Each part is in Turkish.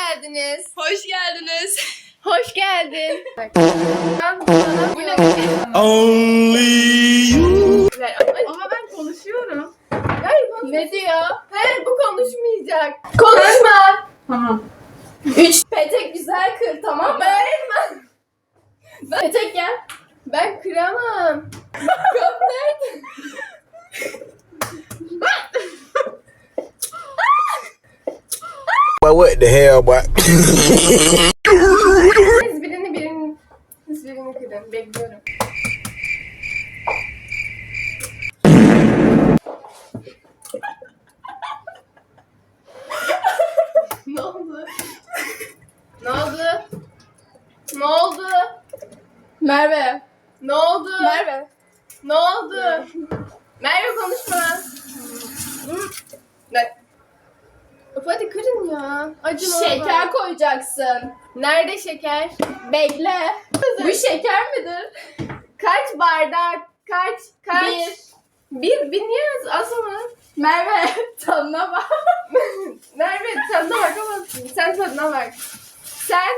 geldiniz. Hoş geldiniz. Hoş geldin. Ben sana bu ne? Only you. Ama ben konuşuyorum. Ne diyor? Hayır bu konuşmayacak. Konuşma. Tamam. Üç. Petek güzel kır tamam mı? Öğretmen. Petek gel. Ben kıramam. Kap nerede? But what the hell, boy? Siz birini birini siz birini kırın. Bekliyorum. ne oldu? ne oldu? Ne oldu? Merve. Ne oldu? Merve. Ne oldu? Merve konuşma. Ne? Of hadi kırın ya. Acın Şeker orada. koyacaksın. Nerede şeker? Bekle. Bu şeker midir? Kaç bardak? Kaç? Kaç? Bir. Bir. Bir niye az, mı? Merve tadına bak. Merve tadına bakamazsın. Sen tadına bak. Sen.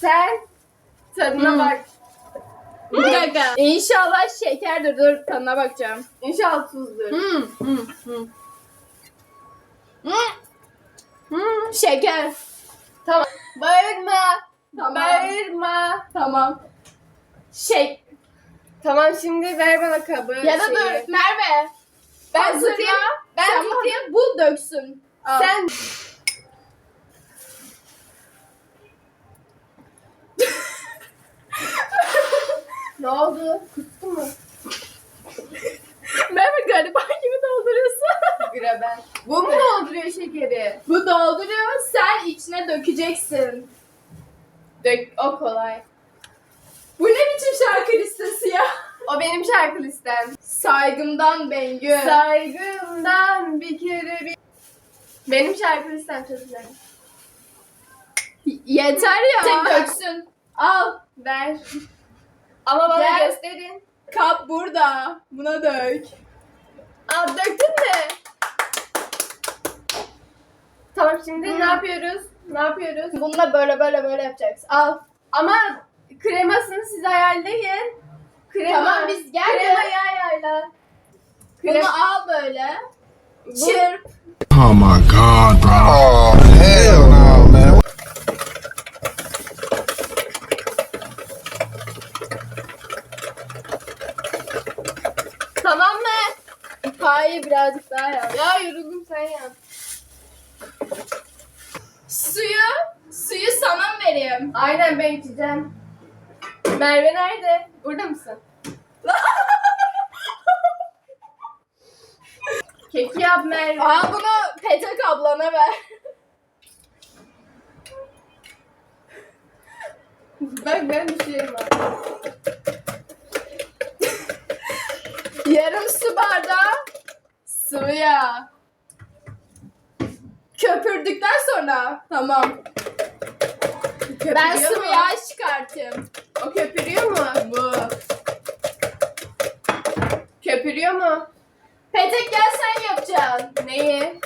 Sen. Tadına Hmm. bak. Bir dakika. İnşallah şekerdir. Dur tadına bakacağım. İnşallah tuzdur. Hmm, hmm, hmm. Hmm. Şeker. Tamam. Bağırma. Tamam. Bağırma. Tamam. Şek. Tamam şimdi ver bana kabı. Ya da şeyi. dur Merve. Ben Hazırla. tutayım. Ben Sen tutayım. bu döksün. Al. Sen. ne oldu? Kuttu mu? Merve gariban gibi dolduruyorsun. Graben. Bu mu dolduruyor şekeri? bu dolduruyor. Sen içine dökeceksin. Dök, o kolay. Bu ne biçim şarkı listesi ya? O benim şarkı listem. Saygımdan Bengü. Saygımdan bir kere bir... Benim şarkı listem çok güzel. Yeter ya. Tek döksün. Al. Ver. Ama bana Gel. gösterin. Kap burada. Buna dök. Aa döktün mü? Tamam şimdi Hmm. ne yapıyoruz? Ne yapıyoruz? Bununla böyle böyle böyle yapacaksın. Al. Ama kremasını siz ayarlayın. Krema. Tamam, biz gel Kremayı ayarla. Bunu al böyle. Çırp. Oh my god, bro. Oh hell no, man. Tamam mı? Hayır birazcık daha yap. Ya yoruldum sen yap. Vereyim? Aynen ben içeceğim. Merve nerede? Burada mısın? Keki yap Merve. Al bunu Petek ablana ver. Bak ben düşüyorum abi. Yarım su bardağı sıvı yağ. Köpürdükten sonra tamam. Ben Köpürüyor sıvı mu? yağ çıkartayım. O köpürüyor mu? Bu. Köpürüyor mu? Petek gel sen yapacaksın. Neyi?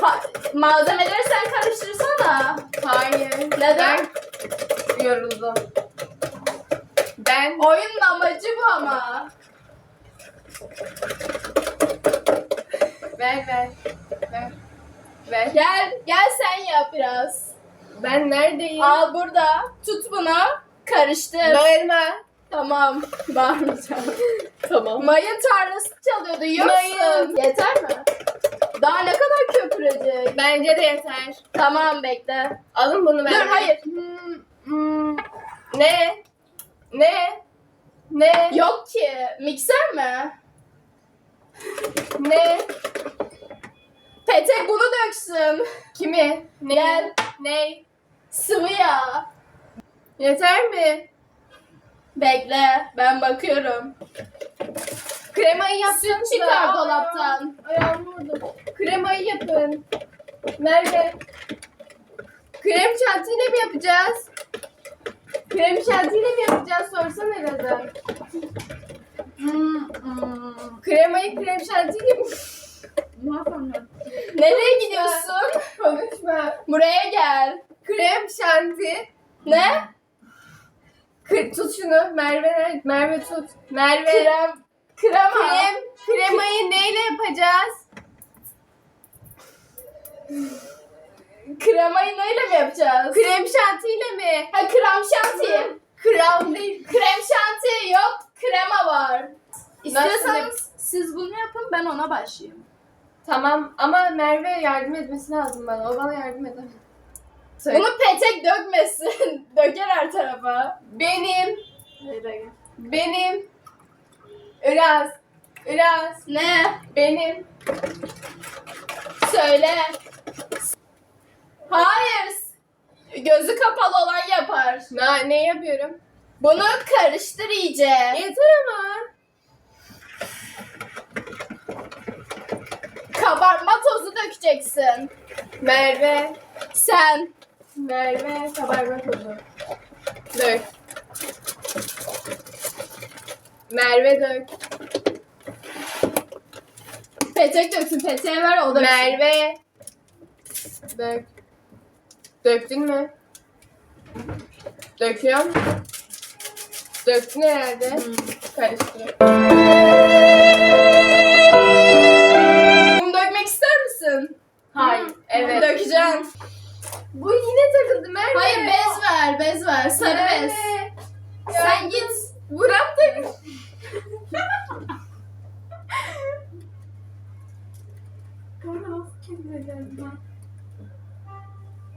Ha, malzemeleri sen karıştırsana. Hayır. Neden? Ben yoruldum. Ben Oyunun amacı bu ama. ver ver. Ver. Ver. Gel, gel sen yap biraz. Ben neredeyim? Al burada. Tut bunu. Karıştır. Bağırma. Tamam. Bağırmayacağım. Tamam. Mayın tarlası çalıyordu. Yiyorsun. Mayın. Yeter mi? Daha ne kadar köpürecek? Bence de yeter. Tamam bekle. Alın bunu ben. Dur hayır. Hmm, hmm. Ne? Ne? Ne? Yok ki. Mikser mi? Ne? Petek bunu döksün. Kimi? Ne? Gel. Ne? Sıvı yağ. Yeter mi? Bekle. Ben bakıyorum. Kremayı yaptın çıkar dolaptan. Ayağım vurdu. Kremayı yapın. Nerede? Krem şantiyle mi yapacağız? Krem şantiyle mi yapacağız? Sorsana Razan. Hmm, hmm. Kremayı krem şantiyle mi? Nereye gidiyorsun? Konuşma. Buraya gel. Krem şanti. Ne? Kır, tut şunu. Merve? Merve tut. Merve. Krem. Krema. Krem. Kremayı neyle yapacağız? Kremayı neyle mi yapacağız? Krem şantiyle mi? Ha krem şanti. Krem değil. Krem şanti yok. Krema var. İstiyorsanız siz bunu yapın ben ona başlayayım. Tamam ama Merve yardım etmesi lazım bana. O bana yardım edemez. Söyle. Bunu petek dökmesin. Döker her tarafa. Benim, benim, Iraz, Iraz, Ne? benim. Söyle. Hayır. Gözü kapalı olan yapar. Ne, ne yapıyorum? Bunu karıştır iyice. Yeter ama. Kabartma tozu dökeceksin. Merve, Sen. Merve kabarma tozu. Dök. Merve dök. Petek döksün. Peteğe ver o döksün. Merve. Dök. Döktün mü? Döküyorum. Döktün herhalde. Karıştır. Ver. Sarı bez. Sen git. Burak da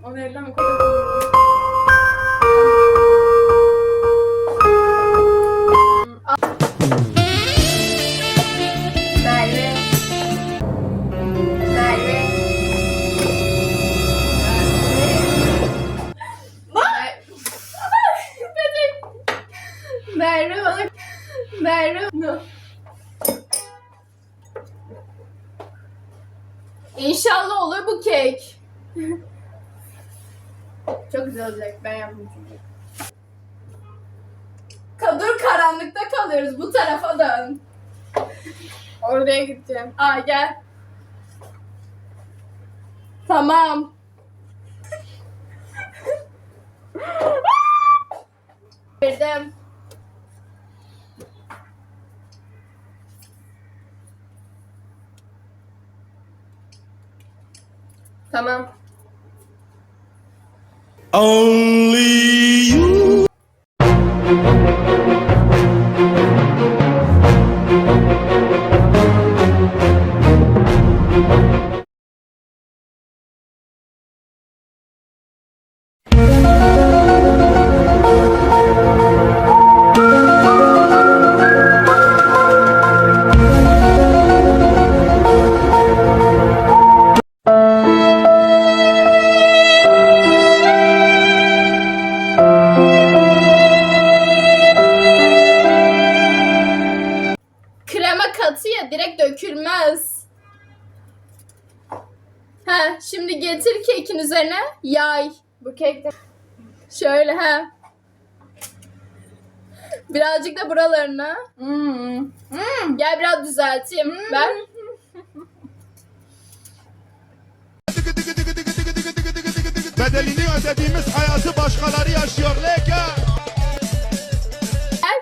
Onu elden koy. Merve İnşallah olur bu kek. çok güzel olacak ben yaptım çünkü. Kadur karanlıkta kalıyoruz. Bu tarafa dön. Oraya gideceğim. Aa gel. Tamam. Verdim. Tamam. Only şimdi getir kekin üzerine yay. Bu kekte Şöyle ha. Birazcık da buralarına. Hmm. Gel biraz düzelteyim. Ver. Bedelini ödediğimiz hayatı başkaları yaşıyor Leka.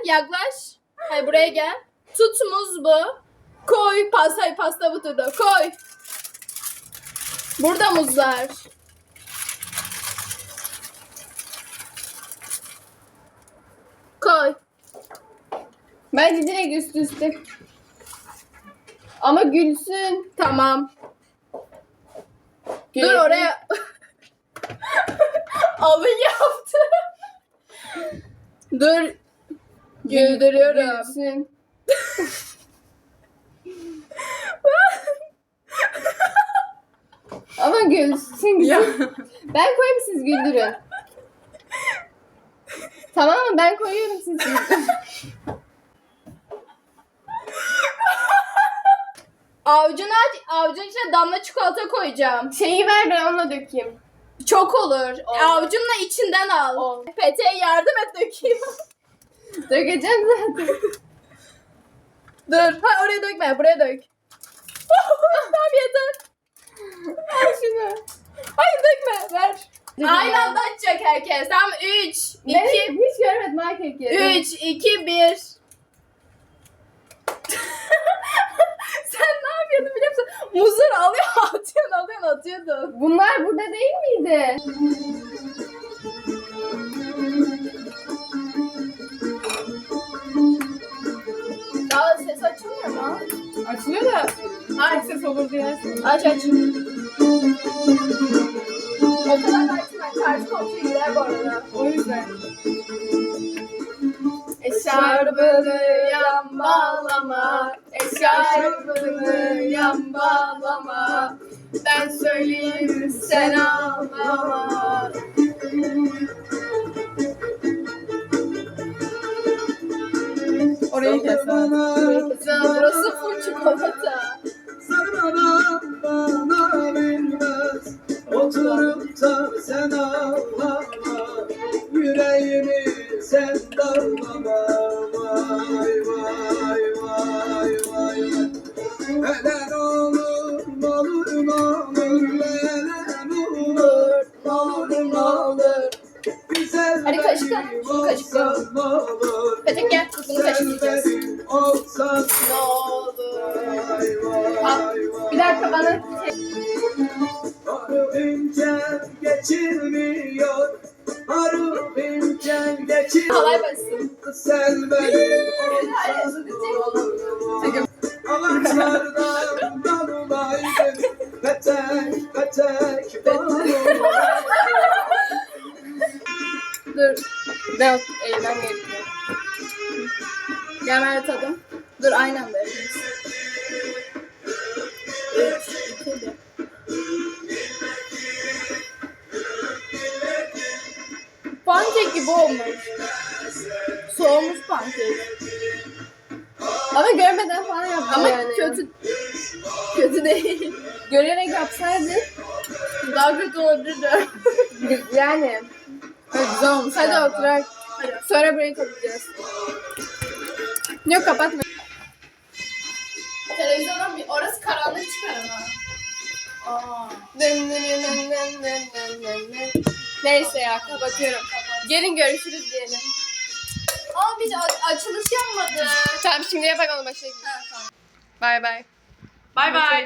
Gel yaklaş. Hayır buraya gel. Tut muz bu. Koy. Pasta, pasta bu turda. Koy. Burada muzlar. Koy. Bence direkt üst üste. Ama gülsün. Tamam. Dur Gülsün. oraya. Alın yaptı. Dur. Güldürüyorum. Gülsün. Ama gülsün. gülsün. ben koyayım siz güldürün. tamam mı? Ben koyuyorum siz güldürün. Avucunu aç. Avucun içine damla çikolata koyacağım. Şeyi ver ben onunla dökeyim. Çok olur. Olur. Avucunla içinden al. Olur. Peteğe yardım et dökeyim. Dökeceğim zaten. Dur. Ha oraya dökme. Buraya dök. tamam yeter. Ver şunu. Hayır dökme. Ver herkes. Tam 3, 2, Ne? Hiç görmedim ha keki. 3, 2, 1. Sen ne yapıyordun biliyor musun? Muzları alıyor, atıyorsun, alıyorsun, atıyordun. Bunlar burada değil miydi? Daha ses açılmıyor mu? Açılıyor da. Aç ses olur diye. Aç aç. O kadar da açma. Karşı komşu gider bu arada. O yüzden. Eşarbını yan bağlama. Eşarbını yan bağlama. Ben söyleyeyim sen ağlama. Orayı kes. Burası full çikolata. Neden olur olur olur Neden olur olur olur Güzel Hadi kaşıkla, şunu kaşıkla. Petek gel, bunu olsan Ne olur. Vay Bir dakika bana Arı imkan geçirmiyor Arı imkan geçirmiyor Halay basın. Sen benim olur Ağaçlardan dalılaydım Petek petek bağlı Dur. Ben eğlen gerekiyor. Gel Merve tadım. Dur aynı anda yapıyoruz. Gibi olmuş. Soğumuş pankek. Ama görmeden falan yaptım Ama yani. kötü kötü değil. Görerek yapsaydın. Daha kötü olabilirdi. Yani. Evet, güzel olmuş. Hadi ya. oturak. Sonra burayı kapatacağız. Yok kapatma. Televizyondan bir orası karanlık çıkar ama. Aa. Neyse ya kapatıyorum. Gelin görüşürüz diyelim. Aa biz a- açılış yapmadık. Tamam şimdi yapak onu başlayalım. Ha, tamam. Bay bay. Bay bay.